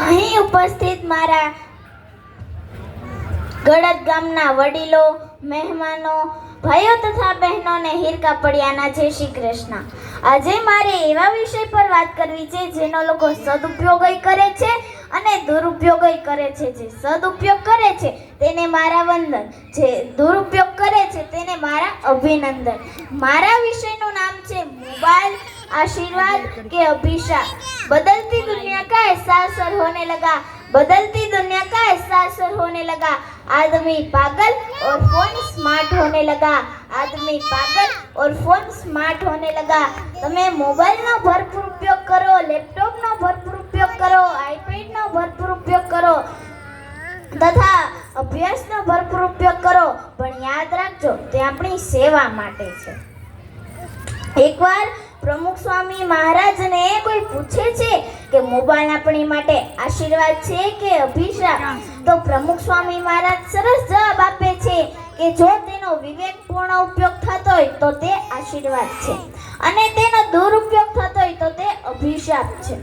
અહીં ઉપસ્થિત મારા ગળદ ગામના વડીલો, મહેમાનો, ભાઈઓ તથા બહેનોને હીરકા પડ્યાના જય શ્રી કૃષ્ણ. આજે મારે એવા વિષય પર વાત કરવી છે જેનો લોકો સદુપયોગ કરે છે અને દુરુપયોગ કરે છે. જે સદુપયોગ કરે છે તેને મારા વંદન. જે દુરુપયોગ કરે છે તેને મારા અભિનંદન. મારા વિષયનું નામ છે મોબાઈલ आशीर्वाद के अभिशाप बदलती दुनिया का एहसास और होने लगा बदलती दुनिया का एहसास और होने लगा आदमी पागल और फोन स्मार्ट होने लगा आदमी पागल और फोन स्मार्ट होने लगा તમે મોબાઈલનો ભરપૂર ઉપયોગ કરો લેપટોપનો ભરપૂર ઉપયોગ કરો આઈપેડનો ભરપૂર ઉપયોગ કરો તથા અભ્યાસનો ભરપૂર ઉપયોગ કરો પણ યાદ રાખજો તે આપણી સેવા માટે છે એકવાર પ્રમુખ સ્વામી મહારાજને કોઈ પૂછે છે કે મોબાઈલ આપણી માટે આશીર્વાદ છે કે અભિશાપ? તો પ્રમુખ સ્વામી મહારાજ સરસ જવાબ આપે છે કે જો તેનો વિવેકપૂર્ણ ઉપયોગ થતો હોય તો તે આશીર્વાદ છે અને તેનો દુરુપયોગ થતો હોય તો તે અભિશાપ છે.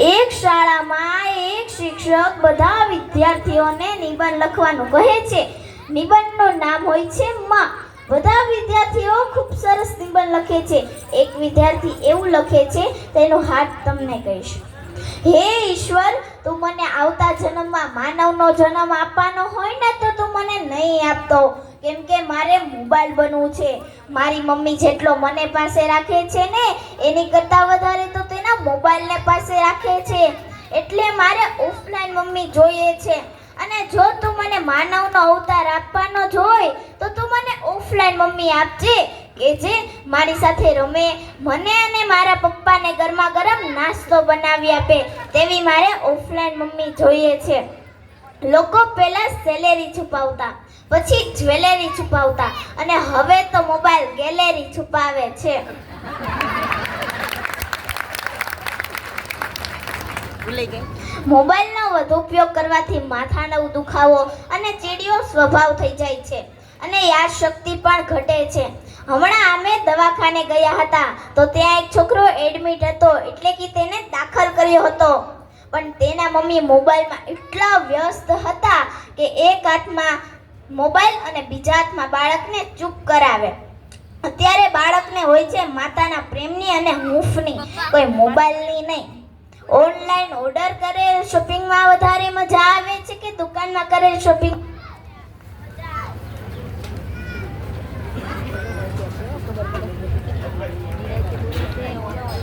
એક શાળામાં એક શિક્ષક બધા વિદ્યાર્થીઓને નિબંધ લખવાનું કહે છે. નિબંધનું નામ હોય છે માં. બધા વિદ્યાર્થીઓ ખૂબ સરસ નિબંધ લખે છે. એક વિદ્યાર્થી એવું લખે છે, તેનો હાથ તમને કહીશ. હે ઈશ્વર, તું મને આવતા જન્મમાં માનવનો જન્મ આપવાનો હોય ને તો તું મને નહીં આપતો. કેમ કે મારે મોબાઈલ બનવું છે. મારી મમ્મી જેટલો મને પાસે રાખે છે ને, એની કરતાં વધારે તો તેના મોબાઈલને પાસે રાખે છે. એટલે મારે ઓફલાઈન મમ્મી જોઈએ છે. અને જો તું મને માનવનો અવતાર આપવાનો જ હોય તો તું ઓફલાઈન મમ્મી આપજે કે જે મારી સાથે રમે. મને અને મારા પપ્પાને ગરમા ગરમ નાસ્તો બનાવી આપે તેવી મારે ઓફલાઈન મમ્મી જોઈએ છે. લોકો પહેલા સેલેરી છુપાવતા પછી જ્વેલરી છુપાવતા અને હવે તો મોબાઈલ ગેલેરી છુપાવે છે. મોબાઈલનો વધુ ઉપયોગ કરવાથી માથાનો દુખાવો અને ચીડિયો સ્વભાવ થઈ જાય છે. અને યાદ શક્તિ પણ ઘટે છે. હમણાં અમે દવાખાને ગયા હતા, તો ત્યાં એક છોકરો એડમિટ હતો, એટલે કે તેને દાખલ કર્યો હતો. પણ તેના મમ્મી મોબાઈલમાં એટલા વ્યસ્ત હતા કે એક હાથમાં મોબાઈલ અને બીજા હાથમાં બાળકને ચૂપ કરાવે. અત્યારે બાળકને હોય છે માતાના પ્રેમની અને હૂંફની, કોઈ મોબાઈલની નહીં. ઓનલાઈન ઓર્ડર કરેલ શોપિંગમાં વધારે મજા આવે છે કે દુકાનમાં કરેલ શોપિંગ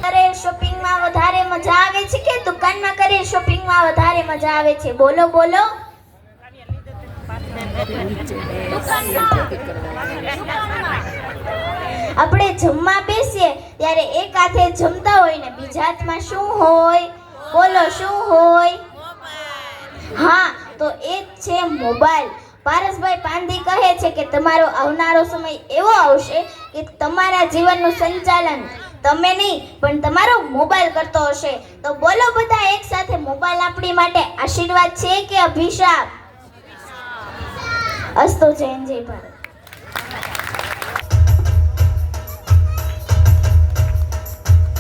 કરે શોપિંગમાં વધારે મજા આવે છે કે દુકાનમાં કરે શોપિંગમાં વધારે મજા આવે છે. બોલો બોલો. આપણે જમવા બેસીએ ત્યારે એક હાથે જમતા હોય ને બીજા હાથમાં શું હોય? બોલો, શું હોય? હા, તો એ છે મોબાઈલ. પારસભાઈ પાંધી કહે છે કે તમારો આવનારો સમય એવો આવશે કે તમારા જીવનનું સંચાલન તમે નહીં, પણ તમારો મોબાઈલ કરતો હશે. તો બોલો બધા એક સાથે મોબાઈલ આપણી માટે આશીર્વાદ છે કે અભિશાપ? અસ્તો જૈન જય ભારત.